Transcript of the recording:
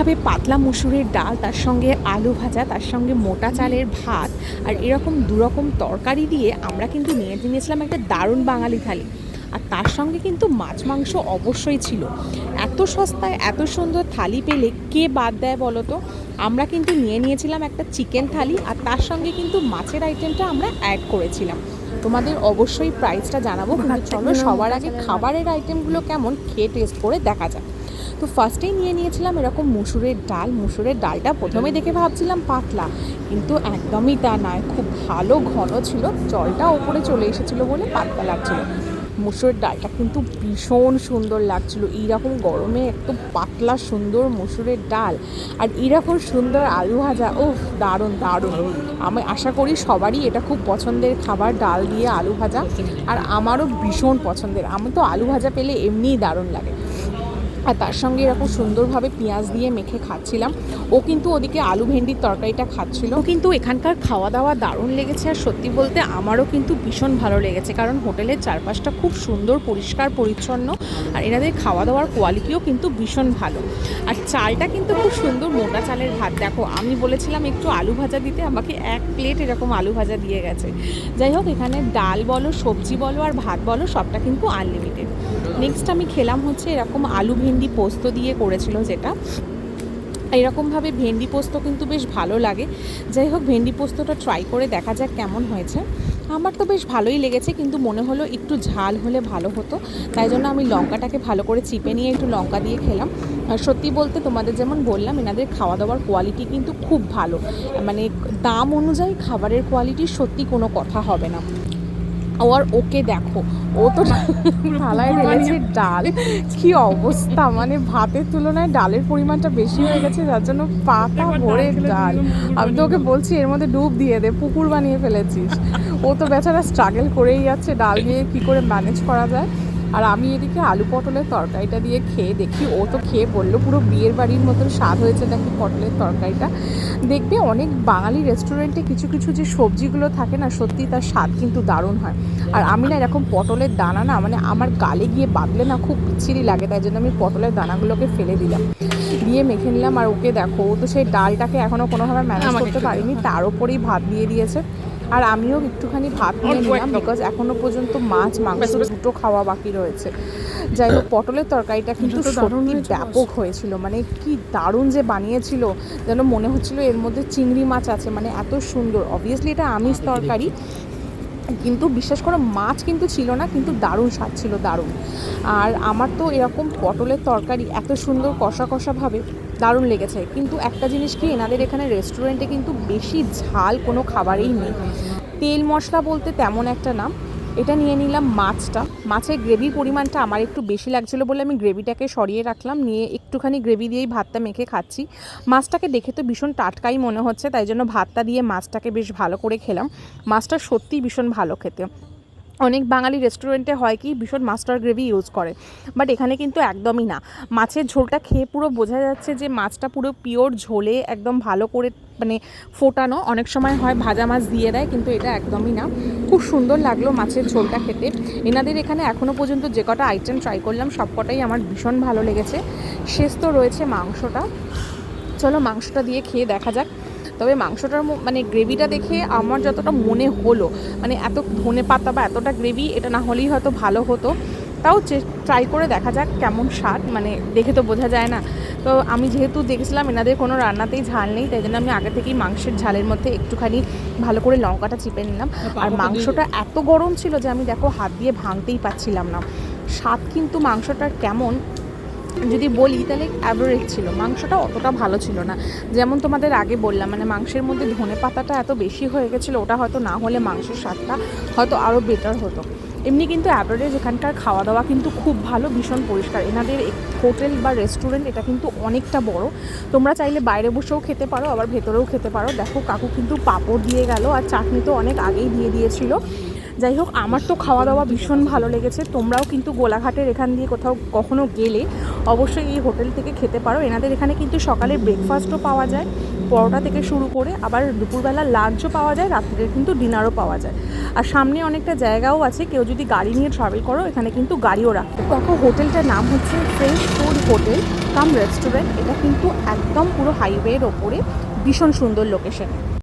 এরকমভাবে পাতলা মুসুরের ডাল তার সঙ্গে আলু ভাজা তার সঙ্গে মোটা চালের ভাত আর এরকম দুরকম তরকারি দিয়ে আমরা কিন্তু নিয়ে নিয়েছিলাম একটা দারুণ বাঙালি থালি। আর তার সঙ্গে কিন্তু মাছ মাংস অবশ্যই ছিল। এত সস্তায় এত সুন্দর থালি পেলে কে বাদ দেয় বলো তো? আমরা কিন্তু নিয়ে নিয়েছিলাম একটা চিকেন থালি আর তার সঙ্গে কিন্তু মাছের আইটেমটা আমরা অ্যাড করেছিলাম। তোমাদের অবশ্যই প্রাইসটা জানাব। কিন্তু চলো সবার আগে খাবারের আইটেমগুলো কেমন খেয়ে টেস্ট করে দেখা যাক। তো ফার্স্টেই নিয়ে নিয়েছিলাম এরকম মুসুরের ডাল। মুসুরের ডালটা প্রথমে দেখে ভাবছিলাম পাতলা কিন্তু একদমই তা নয়। খুব ভালো ঘন ছিল। জলটা ওপরে চলে এসেছিল বলে পাতলা লাগছিল। মুসুরের ডালটা কিন্তু ভীষণ সুন্দর লাগছিল। এইরকম গরমে একদম পাতলা সুন্দর মুসুরের ডাল আর এইরকম সুন্দর আলু ভাজা ও দারুণ। দারুণ। আমি আশা করি সবারই এটা খুব পছন্দের খাবার ডাল দিয়ে আলু ভাজা। আর আমারও ভীষণ পছন্দের। আমি তো আলু ভাজা পেলে এমনিই দারুণ লাগে। আর তার সঙ্গে এরকম সুন্দরভাবে পেঁয়াজ দিয়ে মেখে খাচ্ছিলাম। ও কিন্তু ওদিকে আলু ভেন্ডির তরকারিটা খাচ্ছিল। কিন্তু এখানকার খাওয়া দাওয়া দারুণ লেগেছে আর সত্যি বলতে আমারও কিন্তু ভীষণ ভালো লেগেছে কারণ হোটেলের চারপাশটা খুব সুন্দর, পরিষ্কার, পরিচ্ছন্ন আর এনাদের খাওয়া দাওয়ার কোয়ালিটিও কিন্তু ভীষণ ভালো। আর চালটা কিন্তু খুব সুন্দর মোটা চালের ভাত। দেখো, আমি বলেছিলাম একটু আলু ভাজা দিতে, আমাকে এক প্লেট এরকম আলু ভাজা দিয়ে গেছে। যাই হোক, এখানে ডাল বলো, সবজি বলো আর ভাত বলো, সবটা কিন্তু আনলিমিটেড নেক্সট আমি খেলাম হচ্ছে এরকম আলু ভেন্ডি পোস্ত দিয়ে করেছিল যেটা। এরকমভাবে ভেন্ডি পোস্ত কিন্তু বেশ ভালো লাগে। যাই হোক, ভেন্ডি পোস্তটা ট্রাই করে দেখা যাক কেমন হয়েছে। আমার তো বেশ ভালোই লেগেছে, কিন্তু মনে হলো একটু ঝাল হলে ভালো হতো। তাই জন্য আমি লঙ্কাটাকে ভালো করে চিপে নিয়ে একটু লঙ্কা দিয়ে খেলাম। আর সত্যি বলতে তোমাদের যেমন বললাম, এনাদের খাওয়া দাওয়ার কোয়ালিটি কিন্তু খুব ভালো। মানে দাম অনুযায়ী খাবারের কোয়ালিটি সত্যি কোনো কথা হবে না। আর ওকে দেখো ও তো থালায় ঢেলেছে ডাল। কি অবস্থা মানে ভাতের তুলনায় ডালের পরিমাণটা বেশি হয়ে গেছে যার জন্য পাতা ভরে ডাল আমি তো ওকে বলছি এর মধ্যে ডুব দিয়ে দে পুকুর বানিয়ে ফেলেছিস। ও তো বেচারা স্ট্রাগল করেই যাচ্ছে ডাল দিয়ে কি করে ম্যানেজ করা যায়? আর আমি এদিকে আলু পটলের তরকারিটা দিয়ে খেয়ে দেখি ও তো খেয়ে বলল পুরো বিয়ের বাড়ির মতন স্বাদ হয়েছে নাকি পটলের তরকারিটা। দেখবে অনেক বাঙালি রেস্টুরেন্টে কিছু কিছু যে সবজিগুলো থাকে না সত্যি তার স্বাদ কিন্তু দারুণ হয়। আর আমি না এরকম পটলের দানা না মানে আমার গালে গিয়ে বাঁধলে না খুব বিচ্ছিরি লাগে তাই জন্য আমি পটলের দানাগুলোকে ফেলে দিলাম। দিয়ে মেখে নিলাম আর ওকে দেখো ও তো সেই ডালটাকে এখনও কোনোভাবে ম্যানেজ করতে পারিনি তার উপরেই ভাত দিয়ে দিয়েছে। আর আমিও একটুখানি ভাত নিয়ে নিলাম বিকজ এখনও পর্যন্ত মাছ মাংস দুটো খাওয়া বাকি রয়েছে। যাই হোক পটলের তরকারিটা কিন্তু সত্যি ব্যাপক হয়েছিল। মানে কি দারুণ যে বানিয়েছিল যেন মনে হচ্ছিল এর মধ্যে চিংড়ি মাছ আছে। মানে এত সুন্দর। অবভিয়াসলি এটা আমিষ তরকারি কিন্তু বিশ্বাস করো মাছ কিন্তু ছিল না কিন্তু দারুণ স্বাদ ছিল দারুণ। আর আমার তো এরকম পটলের তরকারি এত সুন্দর কষা কষাভাবে দারুণ লেগেছে। কিন্তু একটা জিনিস কি, এনাদের এখানে রেস্টুরেন্টে কিন্তু বেশি ঝাল কোনো খাবারেই নেই। তেল মশলা বলতে তেমন একটা না। এটা নিয়ে নিলাম মাছটা। মাছের গ্রেভির পরিমাণটা আমার একটু বেশি লাগছিল বলে আমি গ্রেভিটাকে সরিয়ে রাখলাম। নিয়ে একটুখানি গ্রেভি দিয়েই ভাতটা মেখে খাচ্ছি। মাছটাকে দেখে তো ভীষণ টাটকাই মনে হচ্ছে, তাই জন্য ভাতটা দিয়ে মাছটাকে বেশ ভালো করে খেলাম। মাছটা সত্যিই ভীষণ ভালো খেতে। অনেক বাঙালি রেস্টুরেন্টে হয় কি, ভীষণ মাস্টার গ্রেভি ইউজ করে। বাট এখানে কিন্তু একদমই না। মাছের ঝোলটা খেয়ে পুরো বোঝা যাচ্ছে যে মাছটা পুরো পিওর ঝোলে, একদম ভালো করে মানে ফোটানো। অনেক সময় হয় ভাজা মাছ দিয়ে দেয়, কিন্তু এটা একদমই না। খুব সুন্দর লাগল মাছের ঝোলটা খেতে। এনাদের এখানে এখনও পর্যন্ত যে কটা আইটেম ট্রাই করলাম, সব কটাই আমার ভীষণ ভালো লেগেছে। শেষ তো রয়েছে মাংসটা। চলো মাংসটা দিয়ে খেয়ে দেখা যাক। তবে মাংসটার মানে গ্রেভিটা দেখে আমার যতটা মনে হলো মানে এত ধনে পাতা বা এতটা গ্রেভি এটা না হলেই হয়তো ভালো হতো। তাও ট্রাই করে দেখা যাক কেমন স্বাদ মানে দেখে তো বোঝা যায় না। তো আমি যেহেতু দেখেছিলাম এনাদের কোনো রান্নাতেই ঝাল নেই তাই জন্য আমি আগে থেকেই মাংসের ঝালের মধ্যে একটুখানি ভালো করে লঙ্কাটা চিপে নিলাম। আর মাংসটা এত গরম ছিল যে আমি দেখো হাত দিয়ে ভাঙতেই পাচ্ছিলাম না। স্বাদ কিন্তু মাংসটার কেমন যদি বলি, তাহলে অ্যাভারেজ ছিল। মাংসটা অতটা ভালো ছিল না। যেমন তোমাদের আগে বললাম মানে মাংসের মধ্যে ধনে পাতাটা এত বেশি হয়ে গেছিল, ওটা হয়তো না হলে মাংসের স্বাদটা হয়তো আরও বেটার হতো। এমনি কিন্তু অ্যাভারেজ এখানকার খাওয়া দাওয়া কিন্তু খুব ভালো, ভীষণ পরিষ্কার। এনাদের হোটেল বা রেস্টুরেন্ট এটা কিন্তু অনেকটা বড়। তোমরা চাইলে বাইরে বসেও খেতে পারো, আবার ভেতরেও খেতে পারো। দেখো, কাকু কিন্তু পাঁপড় দিয়ে গেল, আর চাটনি তো অনেক আগেই দিয়ে দিয়েছিল। যাই হোক, আমার তো খাওয়া দাওয়া ভীষণ ভালো লেগেছে। তোমরাও কিন্তু গোলাঘাটের এখান দিয়ে কোথাও কখনো গেলে অবশ্যই এই হোটেল থেকে খেতে পারো। এনাদের এখানে কিন্তু সকালে ব্রেকফাস্টও পাওয়া যায়, পরোটা থেকে শুরু করে আবার দুপুরবেলা লাঞ্চও পাওয়া যায় রাত্রে কিন্তু ডিনারও পাওয়া যায়। আর সামনে অনেকটা জায়গাও আছে, কেউ যদি গাড়ি নিয়ে ট্রাভেল করো, এখানে কিন্তু গাড়িও রাখতে দেখো, হোটেলটার নাম হচ্ছে fresh food hotel cum restaurant এটা কিন্তু একদম পুরো হাইওয়ের ওপরে ভীষণ সুন্দর লোকেশনে